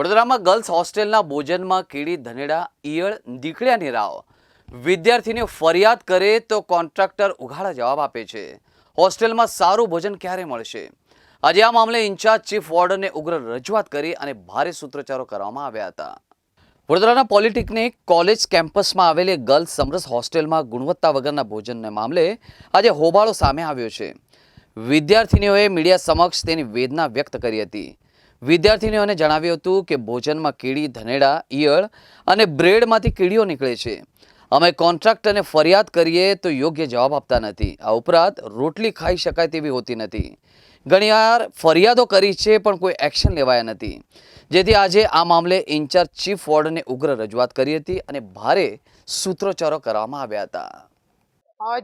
વડોદરામાં ગર્લ્સ હોસ્ટેલના ભોજનમાં કીડી, ધનેડા, ઈયળ દીકળ્યા નિરાવ વિદ્યાર્થીને ફરિયાદ કરે તો કોન્ટ્રાક્ટર ઉઘાડા જવાબ આપે છે. હોસ્ટેલમાં સારું ભોજન ક્યારે મળશે? આજે આ મામલે ઇન્ચાર્જ ચીફ વોર્ડને ઉગ્ર રજૂઆત કરી અને ભારે સૂત્રોચ્ચારો કરવામાં આવ્યા હતા. વડોદરાના પોલિટેકનિક કોલેજ કેમ્પસમાં આવેલી ગર્લ્સ સમરસ હોસ્ટેલમાં ગુણવત્તા વગરના ભોજનના મામલે આજે હોબાળો સામે આવ્યો છે. વિદ્યાર્થીનીઓએ મીડિયા સમક્ષ તેની વેદના વ્યક્ત કરી હતી. વિદ્યાર્થીનીઓને જણાવ્યું હતું કે ભોજનમાં કીડી, ધનેડા, ઈયળ અને બ્રેડમાંથી કીડીઓ નીકળે છે. અમે કોન્ટ્રાક્ટરને ફરિયાદ કરીએ તો યોગ્ય જવાબ આપતા નથી. આ ઉપરાંત રોટલી ખાઈ શકાય તેવી હોતી નથી. ઘણીવાર ફરિયાદો કરી છે પણ કોઈ એક્શન લેવાયા નથી. જેથી આજે આ મામલે ઇન્ચાર્જ ચીફ વોર્ડને ઉગ્ર રજૂઆત કરી હતી અને ભારે સૂત્રોચ્ચારો કરવામાં આવ્યા હતા.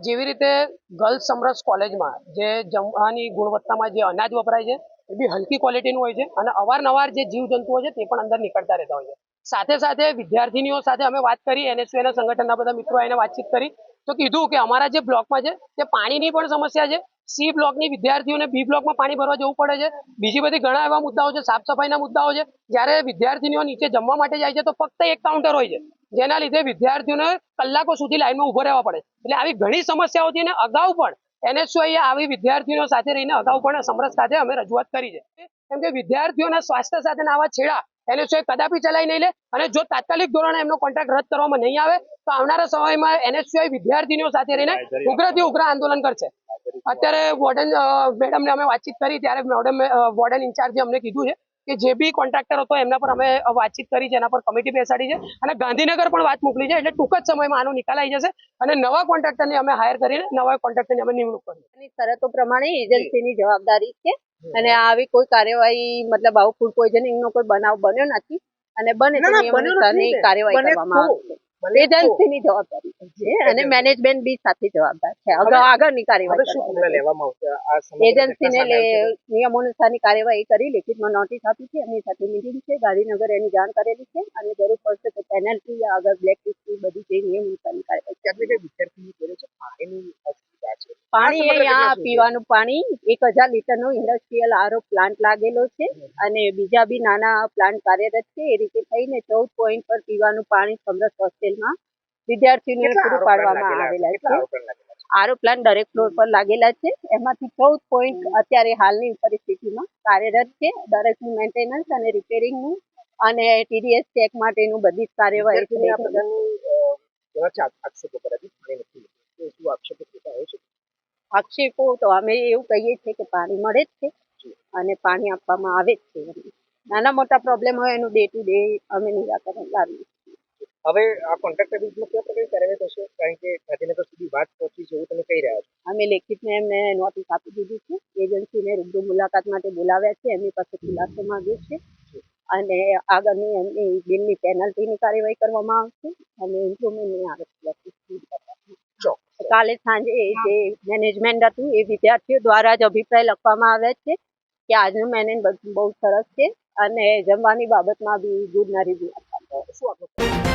જેવી રીતે ગર્લ્સ સમરસ કોલેજમાં જે જમવાની ગુણવત્તામાં જે અનાજ વપરાય છે એ બી હલકી ક્વોલિટીનું હોય છે અને અવારનવાર જે જીવજંતુઓ છે તે પણ અંદર નીકળતા રહેતા હોય છે. સાથે સાથે વિદ્યાર્થીનીઓ સાથે અમે વાત કરી એનએસયુના સંગઠનના બધા મિત્રો એને વાતચીત કરી. તો કીધું કે અમારા જે બ્લોકમાં છે તે પાણીની પણ સમસ્યા છે. સી બ્લોકની વિદ્યાર્થીઓને બી બ્લોકમાં પાણી ભરવા જવું પડે છે. બીજી બધી ઘણા એવા મુદ્દાઓ છે સાફ સફાઈના મુદ્દાઓ છે. જ્યારે વિદ્યાર્થીનીઓ નીચે જમવા માટે જાય છે તો ફક્ત એક કાઉન્ટર હોય છે. જેના લીધે વિદ્યાર્થીઓને કલાકો સુધી લાઈનમાં ઊભો રહેવા પડે. એટલે આવી ઘણી સમસ્યાઓ છે ને અગાઉ પણ એનએસયુએ આવી વિદ્યાર્થીઓ સાથે રહીને અગાઉ પણ સમરસ સાથે અમે રજૂઆત કરી છે. કેમ કે વિદ્યાર્થીઓના સ્વાસ્થ્ય સાથેના આવા છેડા એનએસયુએ કદાપી ચલાવી નહીં લે અને જો તાત્કાલિક ધોરણે એમનો કોન્ટ્રાક્ટ રદ કરવામાં નહીં આવે તો આવનારા સમયમાં એનએસયુએ વિદ્યાર્થીનીઓ સાથે રહીને ઉગ્રથી ઉગ્ર આંદોલન કરશે. અત્યારે વોર્ડન મેડમને અમે વાતચીત કરી ત્યારે મેડમ વોર્ડન ઇન્ચાર્જે અમને કીધું છે કે જે બી કોન્ટ્રાક્ટર હતો એમના પર અમે વાતચીત કરી છે એના પર કમિટી બેસાડી છે અને ગાંધીનગર પણ વાત મોકલી છે એટલે ટૂંક જ સમયમાં આનો નિકાલ આવી જશે અને નવા કોન્ટ્રાક્ટરને અમે હાયર કરીને નવા કોન્ટ્રાક્ટરની અમે નિમણૂક કરી શરતો પ્રમાણે એજન્સીની જવાબદારી છે અને આવી કોઈ કાર્યવાહી મતલબ આવું ફૂડ પોઈઝનિંગ નો કોઈ બનાવ બન્યો નથી અને બને. કાર્યવાહી કરવામાં આવશે. એજન્સીની જવાબદારી છે અને મેનેજમેન્ટ બી સાથે જવાબદાર છે. આગળ આગળની કાર્યવાહી એજન્સીને નિયમ અનુસારની કાર્યવાહી કરી લેખિતમાં નોટિસ આપી છે એમની સાથે મિટિંગ છે ગાંધીનગર એની જાણ કરેલી છે અને જરૂર પડશે તો પેનલ્ટી આગળ બ્લેક લિસ્ટ બધી જે નિયમ અનુસારની કાર્યવાહી છે પાણી? પીવાનું પાણી. એક હજાર લીટરનો ઇન્ડસ્ટ્રીયલ આરો પ્લાન્ટ લાગેલો છે અને બીજા બી નાના પ્લાન્ટ કાર્યરત છે. એ રીતે થઈને ચૌદ પોઈન્ટ પર પીવાનું પાણી સમરસ હોસ્ટેલમાં વિદ્યાર્થીઓને પૂરું પાડવામાં આવેલા છે? આરો પ્લાન્ટ દરેક ફ્લોર પર લાગેલા છે. એમાંથી ચૌદ પોઈન્ટ અત્યારે હાલની પરિસ્થિતિમાં કાર્યરત છે. દરેકનું મેન્ટેનન્સ અને રિપેરિંગનું અને ટીડીએસ ચેક માટેનું બધી જ કાર્યવાહી આક્ષેપો કરે છે શું આક્ષેપો થતા હોય છે આક્ષેપો તો અમે એવું કહીએ છીએ કે પાણી મળે જ છે અને પાણી આપવામાં આવે જ છે. નાના મોટા પ્રોબ્લેમ હોય એનું ડે ટુ ડે અમે નિરાકરણ લાવીએ હવે આ કોન્ટ્રાક્ટર વિરુદ્ધમાં કેવા પ્રકારની કાર્યવાહી થશે? કારણ કે ગાંધીનગર સુધી વાત પહોંચી છે એવું તમે કહી રહ્યા છો. અમે લેખિતને એમને નોટિસ આપી દીધી છે. એજન્સીને રૂબરૂ મુલાકાત માટે બોલાવ્યા છે. એમની પાસે ખુલાસો માંગ્યો છે. અને આગળની એમની બિલની પેનલ્ટીની કાર્યવાહી કરવામાં આવશે અને ઇમ્પ્રુવમેન્ટની આવે કાલે સાંજે જે મેનેજમેન્ટ હતું એ વિદ્યાર્થીઓ દ્વારા જ અભિપ્રાય લખવામાં આવ્યા છે કે આજનું મેનેજ બહુ સરસ છે અને જમવાની બાબતમાં બી ગુડ ના રિવ્યુ આપણો